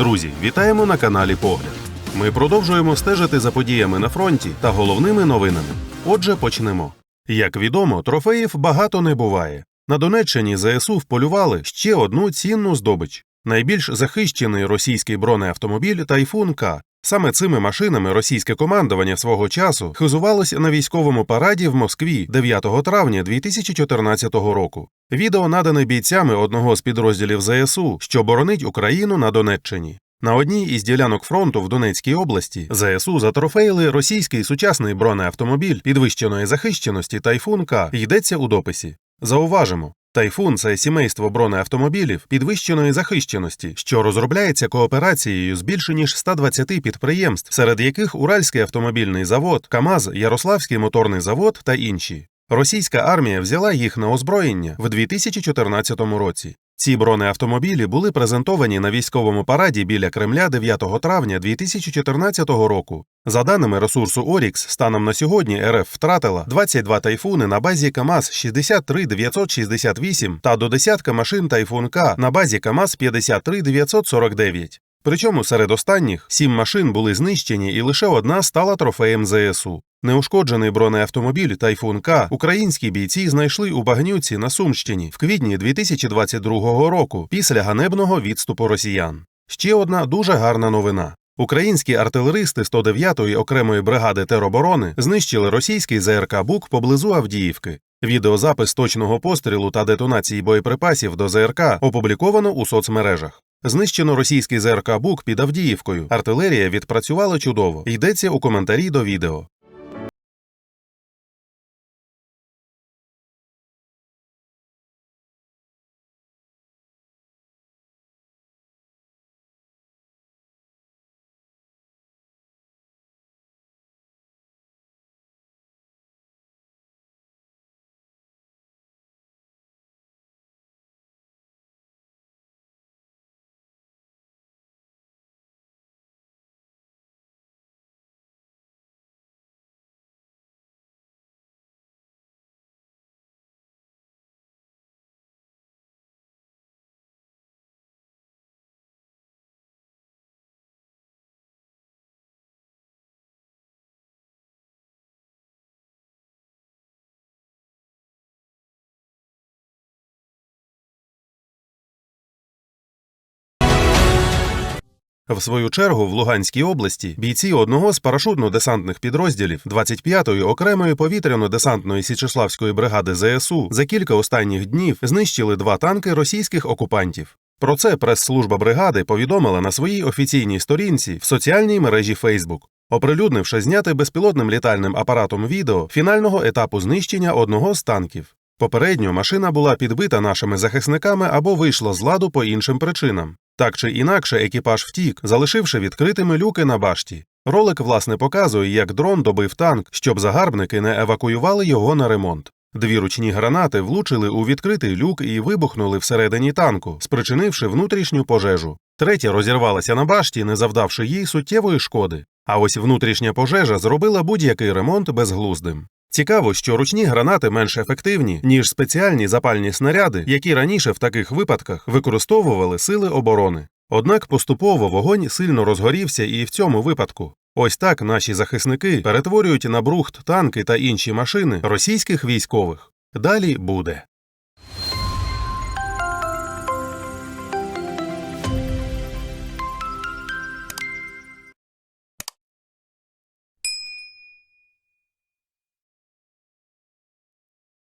Друзі, вітаємо на каналі Погляд. Ми продовжуємо стежити за подіями на фронті та головними новинами. Отже, почнемо. Як відомо, трофеїв багато не буває. На Донеччині ЗСУ вполювали ще одну цінну здобич. Найбільш захищений російський бронеавтомобіль Тайфун К. Саме цими машинами російське командування свого часу хизувалося на військовому параді в Москві 9 травня 2014 року. Відео надане бійцями одного з підрозділів ЗСУ, що боронить Україну на Донеччині. На одній із ділянок фронту в Донецькій області ЗСУ затрофеїли російський сучасний бронеавтомобіль підвищеної захищеності Тайфун К. Йдеться у дописі. Зауважимо. Тайфун це сімейство бронеавтомобілів підвищеної захищеності, що розробляється кооперацією з більше ніж 120 підприємств, серед яких Уральський автомобільний завод, КАМАЗ, Ярославський моторний завод та інші. Російська армія взяла їх на озброєння в 2014 році. Ці бронеавтомобілі були презентовані на військовому параді біля Кремля 9 травня 2014 року. За даними ресурсу Орікс, станом на сьогодні РФ втратила 22 тайфуни на базі КАМАЗ 63 968 та до десятка машин Тайфун К на базі КАМАЗ 53 949. Причому серед останніх сім машин були знищені і лише одна стала трофеєм ЗСУ. Неушкоджений бронеавтомобіль Тайфун К українські бійці знайшли у Багнюці на Сумщині в квітні 2022 року після ганебного відступу росіян. Ще одна дуже гарна новина. Українські артилеристи 109-ї окремої бригади тероборони знищили російський ЗРК Бук поблизу Авдіївки. Відеозапис точного пострілу та детонації боєприпасів до ЗРК опубліковано у соцмережах. Знищено російський ЗРК Бук під Авдіївкою. Артилерія відпрацювала чудово. Йдеться у коментарі до відео. В свою чергу в Луганській області бійці одного з парашутно-десантних підрозділів 25-ї окремої повітряно-десантної Січеславської бригади ЗСУ за кілька останніх днів знищили два танки російських окупантів. Про це прес-служба бригади повідомила на своїй офіційній сторінці в соціальній мережі Facebook, оприлюднивши зняте безпілотним літальним апаратом відео фінального етапу знищення одного з танків. Попередньо машина була підбита нашими захисниками або вийшла з ладу по іншим причинам. Так чи інакше, екіпаж втік, залишивши відкритими люки на башті. Ролик, власне, показує, як дрон добив танк, щоб загарбники не евакуювали його на ремонт. Дві ручні гранати влучили у відкритий люк і вибухнули всередині танку, спричинивши внутрішню пожежу. Третя розірвалася на башті, не завдавши їй суттєвої шкоди. А ось внутрішня пожежа зробила будь-який ремонт безглуздим. Цікаво, що ручні гранати менш ефективні, ніж спеціальні запальні снаряди, які раніше в таких випадках використовували сили оборони. Однак поступово вогонь сильно розгорівся і в цьому випадку. Ось так наші захисники перетворюють на брухт танки та інші машини російських військових. Далі буде.